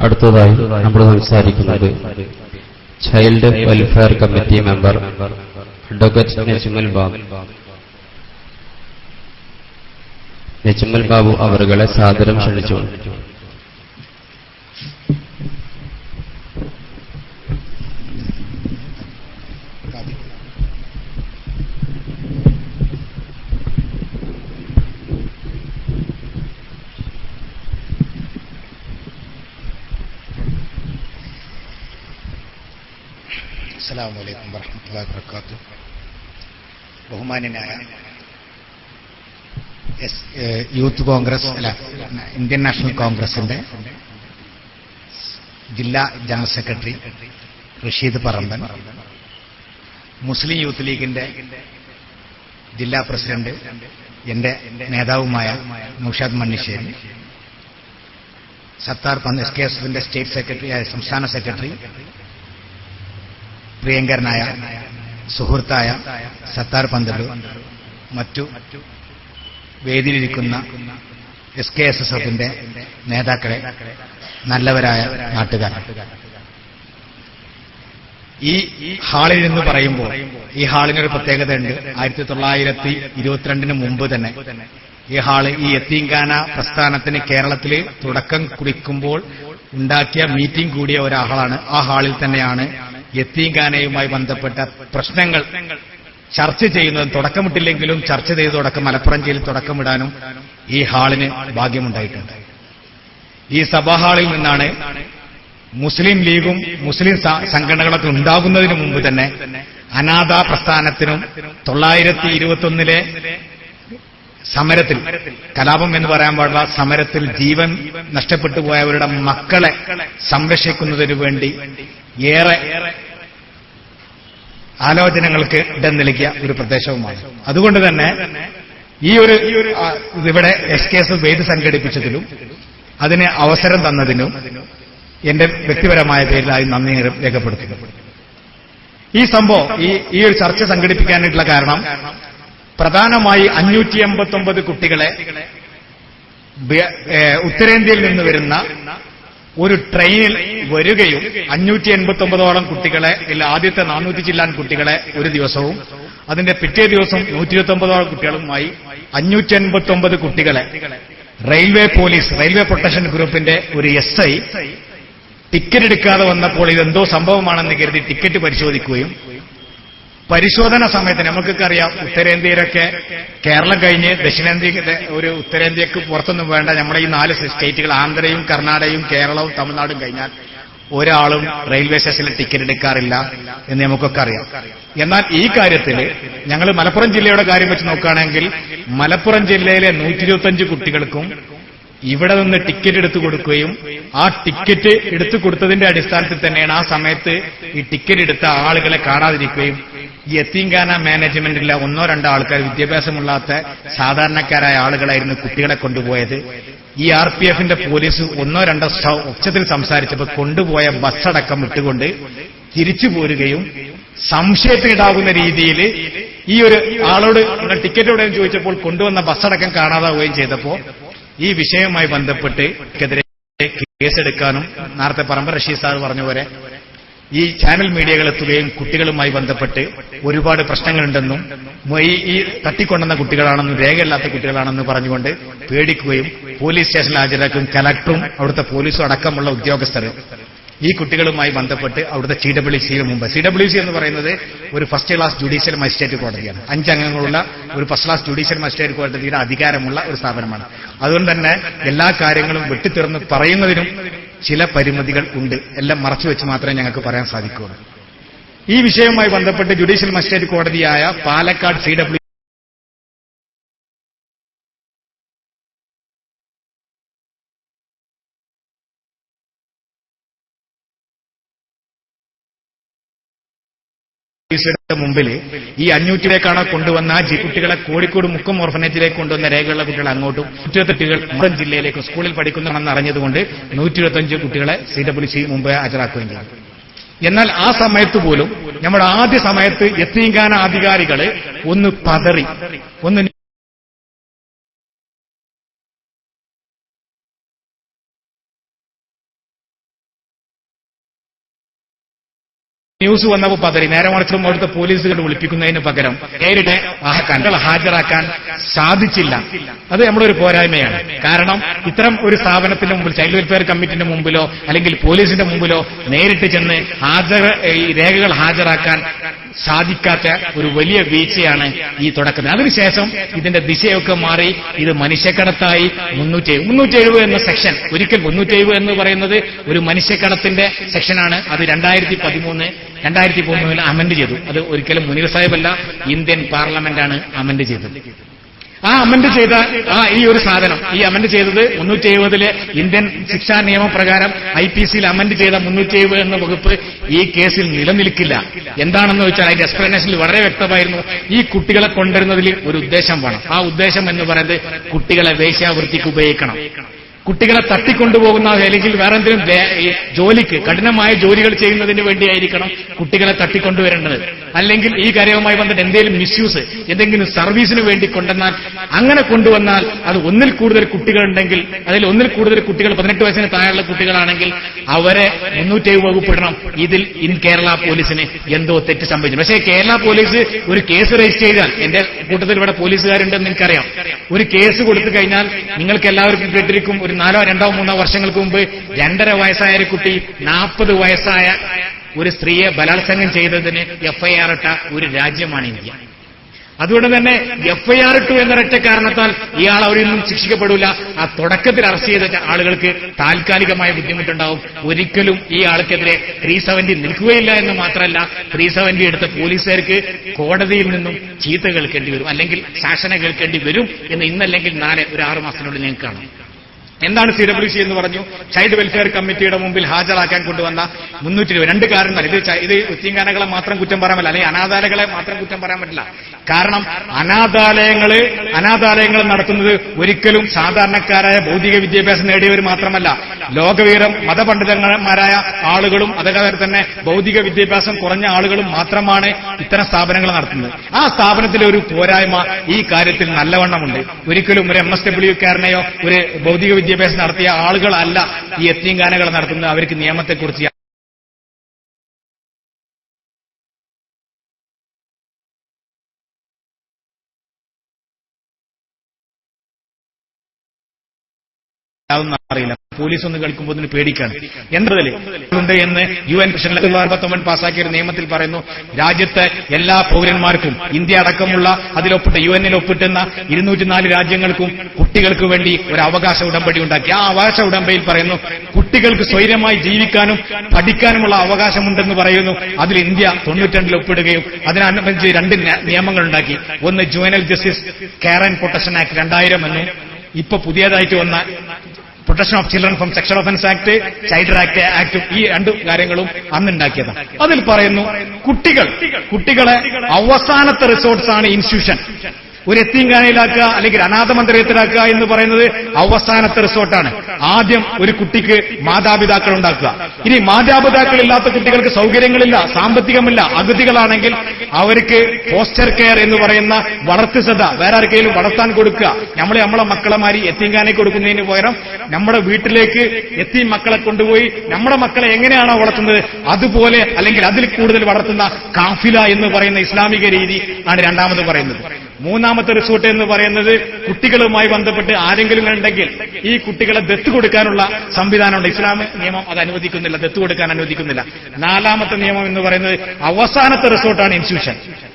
അടുത്തതായി നമ്മൾ സംസാരിക്കുന്നത് child welfare committee member advocate Najmal Babu. Najmal Babu അവരുകളെ സാദരം ക്ഷണിച്ചു. അസ്സാം വലൈക്കും വർഹമത്തുള്ള വർക്കാത്തു ബഹുമാനനായ യൂത്ത് കോൺഗ്രസ് അല്ല ഇന്ത്യൻ നാഷണൽ കോൺഗ്രസിന്റെ ജില്ലാ general secretary Rasheed Paramban Muslim Youth ലീഗിന്റെ ജില്ലാ പ്രസിഡന്റ് എന്റെ നേതാവുമായ Naushad Mannisseri Sathar S K S എഫിന്റെ സ്റ്റേറ്റ് സെക്രട്ടറി സംസ്ഥാന സെക്രട്ടറി പ്രിയങ്കരനായ സുഹൃത്തായ സത്താർ പന്തലൂർ മറ്റു വേദിയിലിരിക്കുന്ന എസ് കെ എസ് എസ് എഫിന്റെ നേതാക്കളെ നല്ലവരായ നാട്ടുകാർ. ഈ ഹാളിൽ നിന്ന് പറയുമ്പോൾ ഈ ഹാളിനൊരു പ്രത്യേകതയുണ്ട്. ആയിരത്തി തൊള്ളായിരത്തി ഇരുപത്തിരണ്ടിന് മുമ്പ് തന്നെ ഈ ഹാൾ ഈ എത്തീങ്കാന പ്രസ്ഥാനത്തിന് കേരളത്തിൽ തുടക്കം കുറിക്കുമ്പോൾ ഉണ്ടാക്കിയ മീറ്റിംഗ് കൂടിയ ഒരാളാണ്. ആ ഹാളിൽ തന്നെയാണ് യത്തീങ്കാനയുമായി ബന്ധപ്പെട്ട പ്രശ്നങ്ങൾ ചർച്ച ചെയ്യുന്നതും തുടക്കമിട്ടില്ലെങ്കിലും ചർച്ച ചെയ്ത് തുടക്കം മലപ്പുറം ജില്ലയിൽ തുടക്കമിടാനും ഈ ഹാളിന് ഭാഗ്യമുണ്ടായിട്ടുണ്ട്. ഈ സഭാഹാളിൽ നിന്നാണ് മുസ്ലിം ലീഗും മുസ്ലിം സംഘടനകളൊക്കെ ഉണ്ടാകുന്നതിന് മുമ്പ് തന്നെ അനാഥ പ്രസ്ഥാനത്തിനും തൊള്ളായിരത്തി ഇരുപത്തൊന്നിലെ സമരത്തിൽ കലാപം എന്ന് പറയാൻ പാടുള്ള സമരത്തിൽ ജീവൻ നഷ്ടപ്പെട്ടു പോയവരുടെ മക്കളെ സംരക്ഷിക്കുന്നതിനു വേണ്ടി ഏറെ ആലോചനകൾക്ക് ഇടം നൽകിയ ഒരു പ്രദേശവുമാണ്. അതുകൊണ്ട് തന്നെ ഈ ഒരു ഇവിടെ എസ് കെ എസ് വേദി സംഘടിപ്പിച്ചതിലും അതിന് അവസരം തന്നതിനും എന്റെ വ്യക്തിപരമായ പേരിലായി നന്ദി രേഖപ്പെടുത്തുന്നു. ഈ സംഭവം ഈ ഈ ഒരു ചർച്ച സംഘടിപ്പിക്കാനായിട്ടുള്ള കാരണം പ്രധാനമായി അഞ്ഞൂറ്റി എൺപത്തി കുട്ടികളെ ബി- ഏ, ഉത്തരേന്ത്യയിൽ നിന്ന് വരുന്ന ഒരു ട്രെയിനിൽ വരികയും അഞ്ഞൂറ്റി എൺപത്തി ഒമ്പതോളം കുട്ടികളെ ഇല്ല ആദ്യത്തെ നാനൂറ്റി ചില്ലാൻ കുട്ടികളെ ഒരു ദിവസവും അതിന്റെ പിറ്റേ ദിവസം നൂറ്റി ഇരുപത്തി ഒമ്പതോളം കുട്ടികളുമായി അഞ്ഞൂറ്റി എൺപത്തി ഒമ്പത് കുട്ടികളെ റെയിൽവേ പോലീസ് റെയിൽവേ പ്രൊട്ടക്ഷൻ ഗ്രൂപ്പിന്റെ ഒരു എസ് ഐ ടിക്കറ്റ് എടുക്കാതെ വന്നപ്പോൾ ഇതെന്തോ സംഭവമാണെന്ന് കരുതി ടിക്കറ്റ് പരിശോധിക്കുകയും പരിശോധന സമയത്ത് നമുക്കൊക്കെ അറിയാം ഉത്തരേന്ത്യയിലൊക്കെ കേരളം കഴിഞ്ഞ് ദക്ഷിണേന്ത്യ ഒരു ഉത്തരേന്ത്യക്ക് പുറത്തൊന്നും വേണ്ട. നമ്മുടെ ഈ നാല് സ്റ്റേറ്റുകൾ ആന്ധ്രയും കർണാടകയും കേരളവും തമിഴ്നാടും കഴിഞ്ഞാൽ ഒരാളും റെയിൽവേ സ്റ്റേഷനിൽ ടിക്കറ്റ് എടുക്കാറില്ല എന്ന് നമുക്കൊക്കെ അറിയാം. എന്നാൽ ഈ കാര്യത്തിൽ ഞങ്ങൾ മലപ്പുറം ജില്ലയുടെ കാര്യം വെച്ച് നോക്കുകയാണെങ്കിൽ മലപ്പുറം ജില്ലയിലെ നൂറ്റി കുട്ടികൾക്കും ഇവിടെ നിന്ന് ടിക്കറ്റ് എടുത്തു കൊടുക്കുകയും ആ ടിക്കറ്റ് എടുത്തു കൊടുത്തതിന്റെ അടിസ്ഥാനത്തിൽ തന്നെയാണ് ആ സമയത്ത് ഈ ടിക്കറ്റ് എടുത്ത ആളുകളെ കാണാതിരിക്കുകയും ഈ എത്തിങ്കാന മാനേജ്മെന്റിലെ ഒന്നോ രണ്ടോ ആൾക്കാർ വിദ്യാഭ്യാസമില്ലാത്ത സാധാരണക്കാരായ ആളുകളായിരുന്നു കുട്ടികളെ കൊണ്ടുപോയത്. ഈ ആർ പി എഫിന്റെ പോലീസ് ഒന്നോ രണ്ടോ ഉച്ചത്തിൽ സംസാരിച്ചപ്പോൾ കൊണ്ടുപോയ ബസ്സടക്കം ഇട്ടുകൊണ്ട് തിരിച്ചു പോരുകയും സംശയത്തിനിടാകുന്ന രീതിയിൽ ഈ ഒരു ആളോട് ടിക്കറ്റ് എവിടെയും ചോദിച്ചപ്പോൾ കൊണ്ടുവന്ന ബസ്സടക്കം കാണാതാവുകയും ചെയ്തപ്പോൾ ഈ വിഷയവുമായി ബന്ധപ്പെട്ട് ക്കെതിരെ കേസെടുക്കാനും നേരത്തെ പറമ്പ റഷീദ് സാർ പറഞ്ഞ പോലെ ഈ ചാനൽ മീഡിയകൾ എത്തുകയും കുട്ടികളുമായി ബന്ധപ്പെട്ട് ഒരുപാട് പ്രശ്നങ്ങളുണ്ടെന്നും ഈ ഈ തട്ടിക്കൊണ്ടുവന്ന കുട്ടികളാണെന്നും രേഖയില്ലാത്ത കുട്ടികളാണെന്നും പറഞ്ഞുകൊണ്ട് പേടിക്കുകയും പോലീസ് സ്റ്റേഷനിൽ ഹാജരാക്കും കലക്ടറും അവിടുത്തെ പോലീസും അടക്കമുള്ള ഉദ്യോഗസ്ഥർ ഈ കുട്ടികളുമായി ബന്ധപ്പെട്ട് അവിടുത്തെ സി ഡബ്ല്യു സിയിൽ മുമ്പ്. സി ഡബ്ല്യു സി എന്ന് പറയുന്നത് ഒരു ഫസ്റ്റ് ക്ലാസ് ജുഡീഷ്യൽ മജിസ്ട്രേറ്റ് കോടതിയാണ്. അഞ്ചംഗങ്ങളുള്ള ഒരു ഫസ്റ്റ് ക്ലാസ് ജുഡീഷ്യൽ മജിസ്ട്രേറ്റ് കോടതിയുടെ അധികാരമുള്ള ഒരു സ്ഥാപനമാണ്. അതുകൊണ്ട് തന്നെ എല്ലാ കാര്യങ്ങളും വെട്ടിത്തുറന്ന് പറയുന്നതിനും ചില പരിമിതികൾ ഉണ്ട്. എല്ലാം മറച്ചു വെച്ച് മാത്രമേ ഞങ്ങൾക്ക് പറയാൻ സാധിക്കുകയുള്ളൂ. ഈ വിഷയവുമായി ബന്ധപ്പെട്ട് ജുഡീഷ്യൽ മജിസ്ട്രേറ്റ് കോടതിയായ പാലക്കാട് സി പോലീസുടെ മുമ്പിൽ ഈ അഞ്ഞൂറ്റിലേക്കാണ് കൊണ്ടുവന്ന ആ കുട്ടികളെ കോഴിക്കോട് മുക്കം ഓർഫനേജിലേക്ക് കൊണ്ടുവന്ന രേഖയുള്ള കുട്ടികൾ അങ്ങോട്ടും നൂറ്റിരുപത്തെട്ടുകൾ മലപ്പുറം ജില്ലയിലേക്ക് സ്കൂളിൽ പഠിക്കുന്നതാണെന്ന് അറിഞ്ഞതുകൊണ്ട് നൂറ്റിരുപത്തഞ്ച് കുട്ടികളെ സി ഡബ്ല്യു സി മുമ്പ് ഹാജരാക്കുകയും ചെയ്തു. എന്നാൽ ആ സമയത്ത് പോലും നമ്മുടെ ആദ്യ സമയത്ത് എത്തിങ്കാന അധികാരികൾ ഒന്ന് പതറി ഒന്ന് ന്യൂസ് വന്നപ്പോൾ പതറി നേരെ മറിച്ചും അവിടുത്തെ പോലീസുകൾ വിളിപ്പിക്കുന്നതിന് പകരം നേരിട്ട് ആ ഹാജരാക്കാൻ സാധിച്ചില്ല. അത് നമ്മുടെ ഒരു പോരായ്മയാണ്. കാരണം ഇത്തരം ഒരു സ്ഥാപനത്തിന്റെ മുമ്പിൽ ചൈൽഡ് വെൽഫെയർ കമ്മിറ്റിന്റെ മുമ്പിലോ അല്ലെങ്കിൽ പോലീസിന്റെ മുമ്പിലോ നേരിട്ട് ചെന്ന് ഹാജർ രേഖകൾ ഹാജരാക്കാൻ സാധിക്കാത്ത ഒരു വലിയ വീഴ്ചയാണ് ഈ തുടക്കം അതിനുശേഷം ഇതിന്റെ ദിശയൊക്കെ മാറി ഇത് മനുഷ്യക്കടത്തായി മുന്നൂറ്റി മുന്നൂറ്റി എഴുപത് എന്ന സെക്ഷൻ ഒരിക്കൽ മുന്നൂറ്റി എഴുപത് എന്ന് പറയുന്നത് ഒരു മനുഷ്യക്കടത്തിന്റെ സെക്ഷനാണ് അത് രണ്ടായിരത്തി പതിമൂന്ന് രണ്ടായിരത്തി പതിമൂന്നിൽ അമെന്റ് ചെയ്തു. അത് ഒരിക്കലും മുനീർ സാഹിബല്ല ഇന്ത്യൻ പാർലമെന്റാണ് അമെന്റ് ചെയ്തത്. ആ അമ്മന്റെ ചെയ്ത ആ ഈ ഒരു സാധനം. ഈ അമെന്റ് ചെയ്തത് മുന്നൂറ്റി എഴുപതിലെ ഇന്ത്യൻ ശിക്ഷാ നിയമപ്രകാരം ഐ പി സിയിൽ അമ്മന്റ് ചെയ്ത മുന്നൂറ്റി എഴുപത് എന്ന വകുപ്പ് ഈ കേസിൽ നിലനിൽക്കില്ല. എന്താണെന്ന് വെച്ചാൽ അതിന്റെ എക്സ്പ്ലനേഷനിൽ വളരെ വ്യക്തമായിരുന്നു. ഈ കുട്ടികളെ കൊണ്ടുവരുന്നതിൽ ഒരു ഉദ്ദേശം വേണം. ആ ഉദ്ദേശം എന്ന് പറയുന്നത് കുട്ടികളെ വേശ്യാവൃത്തിക്ക് ഉപയോഗിക്കണം. കുട്ടികളെ തട്ടിക്കൊണ്ടുപോകുന്ന അല്ലെങ്കിൽ വേറെ എന്തെങ്കിലും ജോലിക്ക് കഠിനമായ ജോലികൾ ചെയ്യുന്നതിന് വേണ്ടിയായിരിക്കണം കുട്ടികളെ തട്ടിക്കൊണ്ടുവരേണ്ടത്. അല്ലെങ്കിൽ ഈ കാര്യവുമായി ബന്ധപ്പെട്ട് എന്തെങ്കിലും മിസ്യൂസ് എന്തെങ്കിലും സർവീസിന് വേണ്ടി കൊണ്ടുവന്നാൽ അങ്ങനെ കൊണ്ടുവന്നാൽ അത് ഒന്നിൽ കൂടുതൽ കുട്ടികളുണ്ടെങ്കിൽ അതിൽ ഒന്നിൽ കൂടുതൽ കുട്ടികൾ പതിനെട്ട് വയസ്സിന് താഴെയുള്ള കുട്ടികളാണെങ്കിൽ അവരെ മുന്നൂറ്റേഴ് വകുപ്പിടണം ഇതിൽ ഇൻ കേരള പോലീസിന് എന്തോ തെറ്റ് സംഭവിച്ചു. പക്ഷേ കേരള പോലീസ് ഒരു കേസ് രജിസ്റ്റർ ചെയ്താൽ എന്റെ കൂട്ടത്തിൽ ഇവിടെ പോലീസുകാരുണ്ടെന്ന് എനിക്കറിയാം ഒരു കേസ് കൊടുത്തു കഴിഞ്ഞാൽ നിങ്ങൾക്ക് എല്ലാവർക്കും കേട്ടിരിക്കും ഒരു നാലോ രണ്ടോ മൂന്നോ വർഷങ്ങൾക്ക് മുമ്പ് രണ്ടര വയസ്സായ ഒരു കുട്ടി നാൽപ്പത് വയസ്സായ ഒരു സ്ത്രീയെ ബലാത്സംഗം ചെയ്തതിന് എഫ്ഐആർ ഇട്ട ഒരു രാജ്യമാണ് ഇന്ത്യ. അതുകൊണ്ട് തന്നെ എഫ്ഐആർ ഇട്ടു എന്നൊരൊറ്റ കാരണത്താൽ ഇയാൾ അവരൊന്നും ശിക്ഷിക്കപ്പെടില്ല ആ തുടക്കത്തിൽ അറസ്റ്റ് ചെയ്ത ആളുകൾക്ക് താൽക്കാലികമായ ബുദ്ധിമുട്ടുണ്ടാവും. ഒരിക്കലും ഈ ആൾക്കെതിരെ ത്രീ സെവന്റി നിൽക്കുകയില്ല എന്ന് മാത്രമല്ല ത്രീ സെവന്റി എടുത്ത പോലീസുകാർക്ക് കോടതിയിൽ നിന്നും ചീത്ത കേൾക്കേണ്ടി വരും. അല്ലെങ്കിൽ ശാസന കേൾക്കേണ്ടി വരും എന്ന് ഇന്നല്ലെങ്കിൽ നാളെ ഒരു ആറുമാസത്തിനുള്ളിൽ ഞങ്ങൾക്ക് കാണാം. എന്താണ് സി ഡബ്ല്യു സി എന്ന് പറഞ്ഞു? ചൈൽഡ് വെൽഫെയർ കമ്മിറ്റിയുടെ മുമ്പിൽ ഹാജരാക്കാൻ കൊണ്ടുവന്ന മുന്നൂറ്റി രൂപ രണ്ട് കാരണങ്ങൾ. ഇത് ഇത് എത്തിങ്കാനകളെ മാത്രം കുറ്റം പറയാൻ പറ്റില്ല. അല്ലെങ്കിൽ അനാഥാലയങ്ങളെ മാത്രം കുറ്റം പറയാൻ പറ്റില്ല. കാരണം അനാഥാലയങ്ങൾ അനാഥാലയങ്ങൾ നടത്തുന്നത് ഒരിക്കലും സാധാരണക്കാരായ ഭൗതിക വിദ്യാഭ്യാസം നേടിയവർ മാത്രമല്ല. ലോകവീരം മതപണ്ഡിതന്മാരായ ആളുകളും അതേപോലെ തന്നെ ഭൗതിക വിദ്യാഭ്യാസം കുറഞ്ഞ ആളുകളും മാത്രമാണ് ഇത്തരം സ്ഥാപനങ്ങൾ നടത്തുന്നത്. ആ സ്ഥാപനത്തിലെ ഒരു പോരായ്മ ഈ കാര്യത്തിൽ നല്ലവണ്ണമുണ്ട്. ഒരിക്കലും ഒരു എം എസ് ഡബ്ല്യുക്കാരനെയോ ഒരു ഭൗതിക വിദ്യാഭ്യാസം നടത്തിയ ആളുകളല്ല ഈ എത്തിയങ്കാനകൾ നടത്തുന്നത്. അവർക്ക് നിയമത്തെക്കുറിച്ച് യാതൊന്നും അറിയില്ല. പോലീസ് ഒന്ന് കളിക്കുമ്പോൾ പേടിക്കാണ്. എന്നതിൽ ഉണ്ട് എന്ന് യു എൻ അറുപത്തൊമ്പൻ പാസാക്കിയ ഒരു നിയമത്തിൽ പറയുന്നു രാജ്യത്തെ എല്ലാ പൗരന്മാർക്കും ഇന്ത്യ അടക്കമുള്ള അതിലൊപ്പിട്ട യു എന്നിൽ ഒപ്പിട്ടുന്ന ഇരുന്നൂറ്റിനാല് രാജ്യങ്ങൾക്കും കുട്ടികൾക്ക് വേണ്ടി ഒരു അവകാശ ഉടമ്പടി ഉണ്ടാക്കി. ആ അവകാശ ഉടമ്പടിയിൽ പറയുന്നു കുട്ടികൾക്ക് സ്വൈര്യമായി ജീവിക്കാനും പഠിക്കാനുമുള്ള അവകാശമുണ്ടെന്ന് പറയുന്നു. അതിൽ ഇന്ത്യ തൊണ്ണൂറ്റിരണ്ടിൽ ഒപ്പിടുകയും അതിനനുബന്ധിച്ച് രണ്ട് നിയമങ്ങൾ ഉണ്ടാക്കി. ഒന്ന് juvenile justice care and protection act രണ്ടായിരം എന്നും. ഇപ്പൊ പുതിയതായിട്ട് വന്ന protection of children from sexual offence act child act act ഈ രണ്ട് കാര്യങ്ങളും അന്നുണ്ടാക്കിയതാണ് അതിൽ പറയുന്നു കുട്ടികൾ കുട്ടികളെ അവസാനത്തെ റിസോർട്സ് ആണ് ഇൻസ്റ്റിറ്റ്യൂഷൻ ഒരു എത്തിങ്കാനയിലാക്കുക അല്ലെങ്കിൽ അനാഥ മന്ദിരത്തിലാക്കുക എന്ന് പറയുന്നത് അവസാനത്തെ റിസോർട്ടാണ്. ആദ്യം ഒരു കുട്ടിക്ക് മാതാപിതാക്കൾ ഉണ്ടാക്കുക. ഇനി മാതാപിതാക്കൾ ഇല്ലാത്ത കുട്ടികൾക്ക് സൗകര്യങ്ങളില്ല സാമ്പത്തികമില്ല അഗതികളാണെങ്കിൽ അവർക്ക് പോസ്റ്റർ കെയർ എന്ന് പറയുന്ന വളർത്തു ശ്രദ്ധ വേറെ ആർക്കെങ്കിലും വളർത്താൻ കൊടുക്കുക. നമ്മൾ നമ്മളെ മക്കളെ മാറി എത്തിങ്കാനെ കൊടുക്കുന്നതിന് പകരം നമ്മുടെ വീട്ടിലേക്ക് എത്തി മക്കളെ കൊണ്ടുപോയി നമ്മുടെ മക്കളെ എങ്ങനെയാണോ വളർത്തുന്നത് അതുപോലെ അല്ലെങ്കിൽ അതിൽ കൂടുതൽ വളർത്തുന്ന കാഫില എന്ന് പറയുന്ന ഇസ്ലാമിക രീതി ആണ് രണ്ടാമത് പറയുന്നത്. മൂന്നാമത്തെ റിസോർട്ട് എന്ന് പറയുന്നത് കുട്ടികളുമായി ബന്ധപ്പെട്ട് ആരെങ്കിലും ഉണ്ടെങ്കിൽ ഈ കുട്ടികളെ ദത്ത് കൊടുക്കാനുള്ള സംവിധാനമുണ്ട്. ഇസ്ലാം നിയമം അത് അനുവദിക്കുന്നില്ല ദത്ത് കൊടുക്കാൻ അനുവദിക്കുന്നില്ല. നാലാമത്തെ നിയമം എന്ന് പറയുന്നത് അവസാനത്തെ റിസോർട്ടാണ് ഇൻസ്റ്റിറ്റ്യൂഷൻ.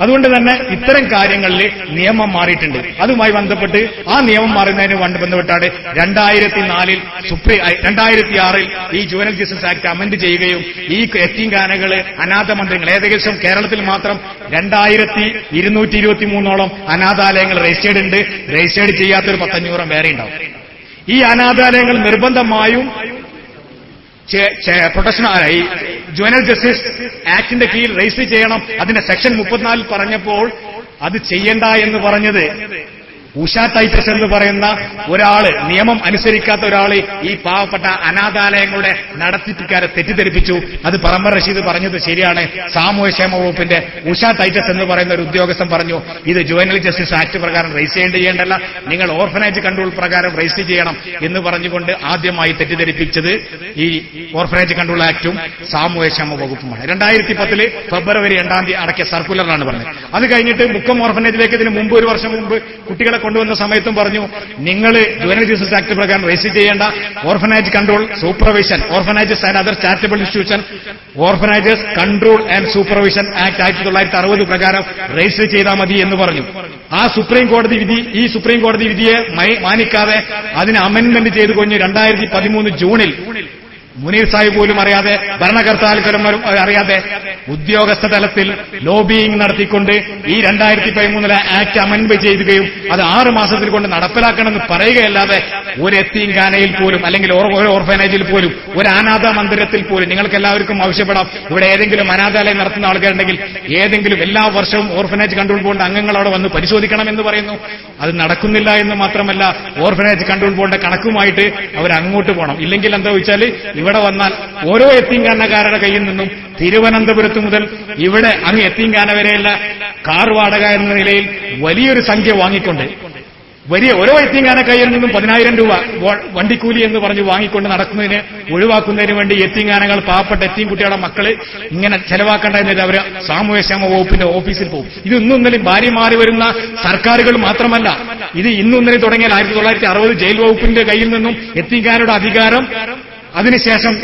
അതുകൊണ്ട് തന്നെ ഇത്തരം കാര്യങ്ങളിൽ നിയമം മാറിയിട്ടുണ്ട്. അതുമായി ബന്ധപ്പെട്ട് ആ നിയമം മാറുന്നതിന് ബന്ധപ്പെട്ടാണ് രണ്ടായിരത്തി നാലിൽ സുപ്രീം രണ്ടായിരത്തി ആറിൽ ഈ ജുവനൽ ജസ്റ്റിസ് ആക്ട് അമെന്റ് ചെയ്യുകയും ഈ എത്തിങ്കാനകൾ അനാഥ മന്ദിരങ്ങൾ ഏകദേശം കേരളത്തിൽ മാത്രം രണ്ടായിരത്തി ഇരുന്നൂറ്റി ഇരുപത്തി മൂന്നോളം അനാഥാലയങ്ങൾ രജിസ്റ്റേർഡ് ഉണ്ട്. രജിസ്റ്റേർഡ് ചെയ്യാത്തൊരു പത്തഞ്ഞൂറം വേറെ ഉണ്ടാവും. ഈ അനാഥാലയങ്ങൾ നിർബന്ധമായും ആ, ജുവനൽ ജസ്റ്റിസ് ആക്ടിന്റെ കീഴിൽ രജിസ്റ്റർ ചെയ്യണം. അതിന്റെ സെക്ഷൻ മുപ്പത്തിനാലിൽ പറഞ്ഞപ്പോൾ അത് ചെയ്യണ്ട എന്ന് പറഞ്ഞത്. ഉഷ ടൈറ്റസ് എന്ന് പറയുന്ന ഒരാൾ നിയമം അനുസരിക്കാത്ത ഒരാൾ ഈ പാവപ്പെട്ട അനാഥാലയങ്ങളുടെ നടത്തിപ്പിക്കാരെ തെറ്റിദ്ധരിപ്പിച്ചു. അത് പറമ്പ റഷീദ് പറഞ്ഞത് ശരിയാണ്. സാമൂഹ്യക്ഷേമ വകുപ്പിന്റെ ഉഷാ ടൈറ്റസ് എന്ന് പറയുന്ന ഒരു ഉദ്യോഗസ്ഥൻ പറഞ്ഞു ഇത് ജുവനൽ ജസ്റ്റിസ് ആക്ട് പ്രകാരം രജിസ്റ്റർ ചെയ്യേണ്ടല്ല നിങ്ങൾ ഓർഫനേജ് കൺട്രോൾ പ്രകാരം രജിസ്റ്റർ ചെയ്യണം എന്ന് പറഞ്ഞുകൊണ്ട് ആദ്യമായി തെറ്റിദ്ധരിപ്പിച്ചത് ഈ ഓർഫനേജ് കൺട്രോൾ ആക്ടും സാമൂഹ്യക്ഷേമ വകുപ്പുമാണ്. രണ്ടായിരത്തി പത്തിൽ ഫെബ്രുവരി രണ്ടാം തീയതി അടക്കിയ സർക്കുലറാണ് പറഞ്ഞത്. അത് കഴിഞ്ഞിട്ട് മുക്കം ഓർഫനേജിലേക്ക് ഇതിന് മുമ്പ് ഒരു വർഷം മുമ്പ് കുട്ടികളെ കൊണ്ടുവന്ന സമയത്തും പറഞ്ഞു നിങ്ങൾ ജുവനൽ ജസ്റ്റിസ് ആക്ട് പ്രകാരം രജിസ്റ്റർ ചെയ്യേണ്ട orphanage control supervision orphanages and other charitable institution orphanages control and supervision act ആയിരത്തി തൊള്ളായിരത്തി അറുപത് പ്രകാരം രജിസ്റ്റർ ചെയ്താൽ മതി എന്ന് പറഞ്ഞു. ആ സുപ്രീം കോടതി വിധി ഈ സുപ്രീം കോടതി വിധിയെ മാനിക്കാതെ അതിന് അമെന്റ്മെന്റ് ചെയ്തു കഴിഞ്ഞ് രണ്ടായിരത്തി പതിമൂന്ന് ജൂണിൽ മുനീർ സാഹിബ് പോലും അറിയാതെ ഭരണകർത്താക്കന്മാരും അറിയാതെ ഉദ്യോഗസ്ഥ തലത്തിൽ ലോബിയിങ് നടത്തിക്കൊണ്ട് ഈ രണ്ടായിരത്തി പതിമൂന്നിലെ ആക്ട് അമെൻഡ് ചെയ്യുകയും അത് ആറ് മാസത്തിൽ കൊണ്ട് നടപ്പിലാക്കണമെന്ന് പറയുകയല്ലാതെ ഒരു ഗാനയിൽ പോലും അല്ലെങ്കിൽ ഒരു ഓർഫനേജിൽ പോലും ഒരു അനാഥ മന്ദിരത്തിൽ പോലും നിങ്ങൾക്ക് എല്ലാവർക്കും ആവശ്യപ്പെടാം. ഇവിടെ ഏതെങ്കിലും അനാഥാലയം നടത്തുന്ന ആൾക്കാരുണ്ടെങ്കിൽ ഏതെങ്കിലും എല്ലാ വർഷവും ഓർഫനേജ് കൺട്രോൾ ബോർഡ് അംഗങ്ങൾ അവിടെ വന്ന് പരിശോധിക്കണം എന്ന് പറയുന്നു. അത് നടക്കുന്നില്ല എന്ന് മാത്രമല്ല ഓർഫനേജ് കൺട്രോൾ ബോർഡിന്റെ കണക്കുമായിട്ട് അവർ അങ്ങോട്ട് പോകണം. ഇല്ലെങ്കിൽ എന്താ വെച്ചാൽ ഇവിടെ വന്നാൽ ഓരോ എത്തിങ്കാനക്കാരുടെ കയ്യിൽ നിന്നും തിരുവനന്തപുരത്ത് മുതൽ ഇവിടെ അങ്ങ് എത്തിങ്കാന വരെയുള്ള കാർ വാടക എന്ന നിലയിൽ വലിയൊരു സംഖ്യ വാങ്ങിക്കൊണ്ട് വലിയ ഓരോ എത്തിങ്കാന കയ്യിൽ നിന്നും പതിനായിരം രൂപ വണ്ടിക്കൂലി എന്ന് പറഞ്ഞ് വാങ്ങിക്കൊണ്ട് നടക്കുന്നതിന് ഒഴിവാക്കുന്നതിന് വേണ്ടി എത്തിങ്കാനകൾ പാവപ്പെട്ട എത്തിയും കുട്ടികളുടെ മക്കൾ ഇങ്ങനെ ചെലവാക്കേണ്ട എന്നിട്ട് അവർ സാമൂഹ്യക്ഷേമ വകുപ്പിന്റെ ഓഫീസിൽ പോകും. ഇത് ഇന്നും ഇന്നലെയും ഭാര്യ മാറി വരുന്ന സർക്കാരുകൾ മാത്രമല്ല. ഇത് ഇന്നും ഇന്നലെ തുടങ്ങിയാൽ ആയിരത്തി തൊള്ളായിരത്തി അറുപത് ജയിൽ വകുപ്പിന്റെ കയ്യിൽ നിന്നും എത്തിങ്കാനയുടെ അധികാരം അതിനുശേഷം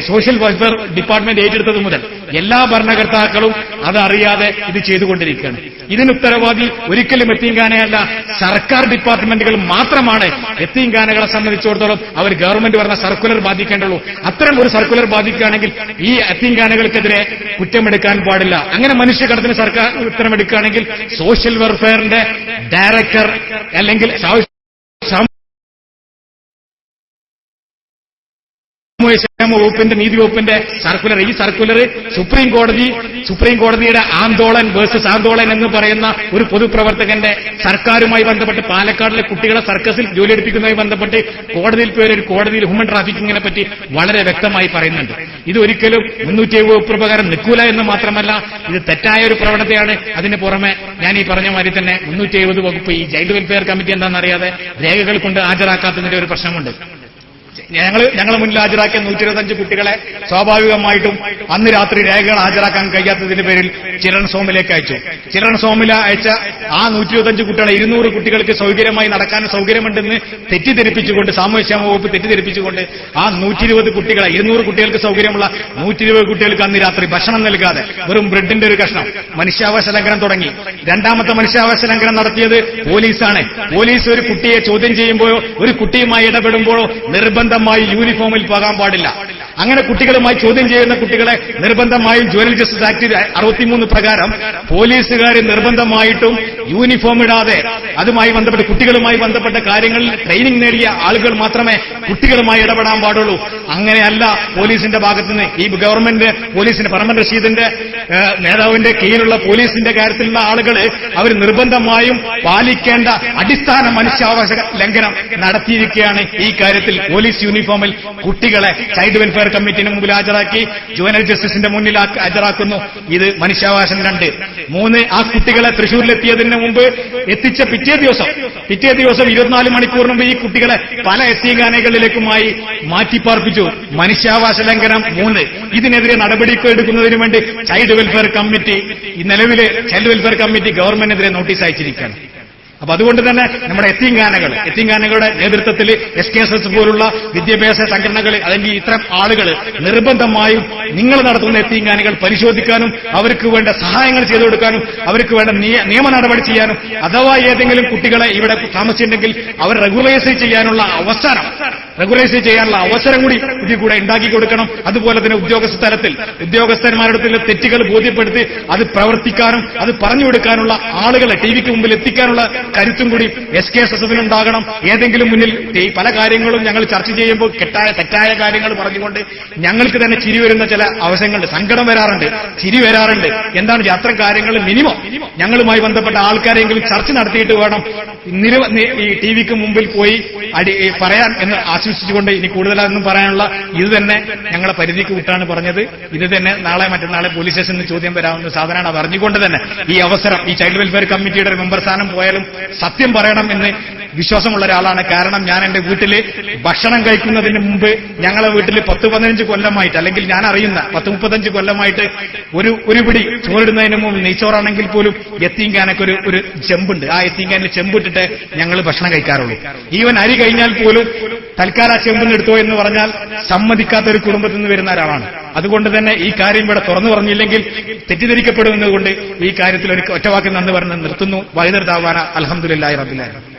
സോഷ്യൽ വെൽഫെയർ ഡിപ്പാർട്ട്മെന്റ് ഏറ്റെടുത്തത് മുതൽ എല്ലാ ഭരണകർത്താക്കളും അതറിയാതെ ഇത് ചെയ്തുകൊണ്ടിരിക്കുകയാണ്. ഇതിന് ഉത്തരവാദി ഒരിക്കലും എത്തിങ്കാനയല്ല സർക്കാർ ഡിപ്പാർട്ട്മെന്റുകൾ മാത്രമാണ് എത്തിങ്കാനകളെ സംബന്ധിച്ചിടത്തോളം അവർ ഗവൺമെന്റ് പറഞ്ഞ സർക്കുലർ ബാധിക്കേണ്ടുള്ളൂ. അത്തരം ഒരു സർക്കുലർ ബാധിക്കുകയാണെങ്കിൽ ഈ എത്തിങ്കാനകൾക്കെതിരെ കുറ്റമെടുക്കാൻ പാടില്ല. അങ്ങനെ മനുഷ്യകടത്തിന് സർക്കാർ ഉത്തരമെടുക്കുകയാണെങ്കിൽ സോഷ്യൽ വെൽഫെയറിന്റെ ഡയറക്ടർ അല്ലെങ്കിൽ സാ- സാമൂഹ്യ സാമൂഹ്യക്ഷേമ വകുപ്പിന്റെ നീതി വകുപ്പിന്റെ സർക്കുലർ ഈ സർക്കുലർ സുപ്രീം കോടതി സുപ്രീം കോടതിയുടെ ആന്തോളൻ വേഴ്സസ് ആന്തോളൻ എന്ന് പറയുന്ന ഒരു പൊതുപ്രവർത്തകന്റെ സർക്കാരുമായി ബന്ധപ്പെട്ട് പാലക്കാടിലെ കുട്ടികളെ സർക്കസിൽ ജോലിയെടുപ്പിക്കുന്നതുമായി ബന്ധപ്പെട്ട് കോടതിയിൽ പോയ ഒരു കോടതിയിൽ ഹ്യൂമൻ ട്രാഫിക്കിങ്ങിനെ പറ്റി വളരെ വ്യക്തമായി പറയുന്നുണ്ട്. ഇത് ഒരിക്കലും മുന്നൂറ്റി എഴുപത് പ്രകാരം നിൽക്കൂല എന്ന് മാത്രമല്ല ഇത് തെറ്റായ ഒരു പ്രവണതയാണ്. അതിന് പുറമെ ഞാൻ ഈ പറഞ്ഞ മാതിരി തന്നെ മുന്നൂറ്റി എഴുപത് വകുപ്പ് ഈ ചൈൽഡ് വെൽഫെയർ കമ്മിറ്റി എന്താണെന്നറിയാതെ രേഖകൾ കൊണ്ട് ഹാജരാക്കാത്തതിന്റെ ഒരു പ്രശ്നമുണ്ട്. ഞങ്ങൾ ഞങ്ങളെ മുന്നിൽ ഹാജരാക്കിയ നൂറ്റി ഇരുപത്തഞ്ച് കുട്ടികളെ സ്വാഭാവികമായിട്ടും അന്ന് രാത്രി രേഖകൾ ഹാജരാക്കാൻ കഴിയാത്തതിന്റെ പേരിൽ ചിരൺ സോമിലേക്ക് അയച്ചു. ചിരൺ സോമില അയച്ച ആ നൂറ്റി ഇരുപത്തഞ്ച് കുട്ടികളെ ഇരുന്നൂറ് കുട്ടികൾക്ക് സൗകര്യമായി നടക്കാൻ സൗകര്യമുണ്ടെന്ന് തെറ്റിദ്ധരിപ്പിച്ചുകൊണ്ട് സാമൂഹ്യക്ഷേമ വകുപ്പ് തെറ്റിദ്ധരിപ്പിച്ചുകൊണ്ട് ആ നൂറ്റി ഇരുപത് കുട്ടികളെ ഇരുന്നൂറ് കുട്ടികൾക്ക് സൗകര്യമുള്ള നൂറ്റി ഇരുപത് കുട്ടികൾക്ക് അന്ന് രാത്രി ഭക്ഷണം നൽകാതെ വെറും ബ്രെഡിന്റെ ഒരു കഷ്ണം മനുഷ്യാവകാശ ലംഘനം തുടങ്ങി. രണ്ടാമത്തെ മനുഷ്യാവകാശ ലംഘനം നടത്തിയത് പോലീസാണ്. പോലീസ് ഒരു കുട്ടിയെ ചോദ്യം ചെയ്യുമ്പോഴോ ഒരു കുട്ടിയുമായി ഇടപെടുമ്പോഴോ നിർബന്ധമായി യൂണിഫോമിൽ പോകാൻ പാടില്ല. അങ്ങനെ കുട്ടികളുമായി ചോദ്യം ചെയ്യുന്ന കുട്ടികളെ നിർബന്ധമായും ജുവനൽ ജസ്റ്റിസ് ആക്ട് അറുപത്തിമൂന്ന് പ്രകാരം പോലീസുകാർ നിർബന്ധമായിട്ടും യൂണിഫോം ഇടാതെ അതുമായി ബന്ധപ്പെട്ട് കുട്ടികളുമായി ബന്ധപ്പെട്ട കാര്യങ്ങളിൽ ട്രെയിനിങ് നേടിയ ആളുകൾ മാത്രമേ കുട്ടികളുമായി ഇടപെടാൻ പാടുള്ളൂ. അങ്ങനെയല്ല പോലീസിന്റെ ഭാഗത്തുനിന്ന് ഈ ഗവൺമെന്റ് പോലീസിന്റെ പറമ്പൻ റഷീദിന്റെ നേതാവിന്റെ കീഴിലുള്ള പോലീസിന്റെ കാര്യത്തിലുള്ള ആളുകൾ അവർ നിർബന്ധമായും പാലിക്കേണ്ട അടിസ്ഥാന മനുഷ്യാവകാശ ലംഘനം നടത്തിയിരിക്കുകയാണ് ഈ കാര്യത്തിൽ പോലീസ് യൂണിഫോമിൽ കുട്ടികളെ ചൈൽഡ് വെൽഫെയർ കമ്മിറ്റിന് മുമ്പിൽ ഹാജരാക്കി ജുവനൽ ജസ്റ്റിസിന്റെ മുന്നിൽ ഹാജരാക്കുന്നു. ഇത് മനുഷ്യാവകാശം രണ്ട്. മൂന്ന് ആ കുട്ടികളെ തൃശൂരിലെത്തിയതിന് മുമ്പ് എത്തിച്ച പിറ്റേ ദിവസം പിറ്റേ ദിവസം ഇരുപത്തിനാല് മണിക്കൂറിന് മുമ്പ് ഈ കുട്ടികളെ പല എത്തിയഗാനകളിലേക്കുമായി മാറ്റിപ്പാർപ്പിച്ചു. മനുഷ്യാവകാശ ലംഘനം മൂന്ന്. ഇതിനെതിരെ നടപടി എടുക്കുന്നതിന് വേണ്ടി ചൈൽഡ് വെൽഫെയർ കമ്മിറ്റി നിലവിലെ ചൈൽഡ് വെൽഫെയർ കമ്മിറ്റി ഗവൺമെന്റിനെതിരെ നോട്ടീസ് അയച്ചിരിക്കുകയാണ്. അപ്പൊ അതുകൊണ്ട് തന്നെ നമ്മുടെ എത്തിങ്കാനകൾ എത്തിങ്കാനകളുടെ നേതൃത്വത്തിൽ എസ് കെ എസ് എസ് പോലുള്ള വിദ്യാഭ്യാസ സംഘടനകൾ അല്ലെങ്കിൽ ഇത്തരം ആളുകൾ നിർബന്ധമായും നിങ്ങൾ നടത്തുന്ന എത്തിങ്കാനകൾ പരിശോധിക്കാനും അവർക്ക് വേണ്ട സഹായങ്ങൾ ചെയ്തു കൊടുക്കാനും അവർക്ക് വേണ്ട നിയ- നിയമ നടപടി ചെയ്യാനും അഥവാ ഏതെങ്കിലും കുട്ടികളെ ഇവിടെ താമസിച്ചിട്ടുണ്ടെങ്കിൽ അവർ റെഗുലൈസ് ചെയ്യാനുള്ള അവസരം റെഗുലൈസ് ചെയ്യാനുള്ള അവസരം കൂടി ഇതിൽ കൂടെ ഉണ്ടാക്കി കൊടുക്കണം. അതുപോലെ തന്നെ ഉദ്യോഗസ്ഥ തലത്തിൽ ഉദ്യോഗസ്ഥന്മാരുടെ തെറ്റുകൾ ബോധ്യപ്പെടുത്തി അത് പ്രവർത്തിക്കാനും അത് പറഞ്ഞു കൊടുക്കാനുള്ള ആളുകളെ ടി വിക്ക് മുമ്പിൽ എത്തിക്കാനുള്ള കരുത്തും കൂടി എസ് കെ എസ് എസ് ഉണ്ടാകണം. ഏതെങ്കിലും മുന്നിൽ പല കാര്യങ്ങളും ഞങ്ങൾ ചർച്ച ചെയ്യുമ്പോൾ കെട്ടായ തെറ്റായ കാര്യങ്ങൾ പറഞ്ഞുകൊണ്ട് ഞങ്ങൾക്ക് തന്നെ ചിരി വരുന്ന ചില അവസരങ്ങളുണ്ട്. സങ്കടം വരാറുണ്ട്. ചിരി വരാറുണ്ട്. എന്താണ് അത്ര കാര്യങ്ങൾ? മിനിമം ഞങ്ങളുമായി ബന്ധപ്പെട്ട ആൾക്കാരെങ്കിലും ചർച്ച നടത്തിയിട്ട് വേണം. ഈ ടി വിക്ക് മുമ്പിൽ പോയി അടി പറയാൻ എന്ന് ആശ്വസിച്ചുകൊണ്ട് ഇനി കൂടുതലൊന്നും പറയാനുള്ള ഇത് തന്നെ ഞങ്ങളെ പരിധിക്ക് വിട്ടാണ് പറഞ്ഞത്. ഇത് തന്നെ നാളെ മറ്റന്നാളെ പോലീസ് സ്റ്റേഷനിൽ ചോദ്യം വരാവുന്ന സാധനമാണ്. പറഞ്ഞുകൊണ്ട് തന്നെ ഈ അവസരം ഈ ചൈൽഡ് വെൽഫെയർ കമ്മിറ്റിയുടെ മെമ്പർ സ്ഥാനം പോയാലും സത്യം പറയണം എന്ന് വിശ്വാസമുള്ള ഒരാളാണ്. കാരണം ഞാൻ എന്റെ വീട്ടിൽ ഭക്ഷണം കഴിക്കുന്നതിന് മുമ്പ് ഞങ്ങളെ വീട്ടിൽ പത്ത് പതിനഞ്ച് കൊല്ലമായിട്ട് അല്ലെങ്കിൽ ഞാൻ അറിയുന്ന പത്ത് മുപ്പത്തഞ്ച് കൊല്ലമായിട്ട് ഒരു ഒരു പിടി ചോറിടുന്നതിന് മുമ്പ് നെയ്ച്ചോറാണെങ്കിൽ പോലും എത്തിങ്കാനൊക്കെ ഒരു ഒരു ചെമ്പുണ്ട്. ആ എത്തിങ്കാനിൽ ചെമ്പിട്ടിട്ട് ഞങ്ങൾ ഭക്ഷണം കഴിക്കാറുള്ളൂ. ഈവൻ അരി കഴിഞ്ഞാൽ പോലും തൽക്കാല ചെമ്പിന് എടുത്തോ എന്ന് പറഞ്ഞാൽ സമ്മതിക്കാത്ത ഒരു കുടുംബത്തിൽ നിന്ന് വരുന്ന ഒരാളാണ്. അതുകൊണ്ട് തന്നെ ഈ കാര്യം ഇവിടെ തുറന്നു പറഞ്ഞില്ലെങ്കിൽ തെറ്റിദ്ധരിക്കപ്പെടുന്നതുകൊണ്ട് ഈ കാര്യത്തിൽ ഒരു ഒറ്റവാക്കിൽ നന്ദി പറഞ്ഞ് നിർത്തുന്നു. വൈകുന്നേരത്താവാന അലഹമുല്ലാ റബില്ലായിരുന്നു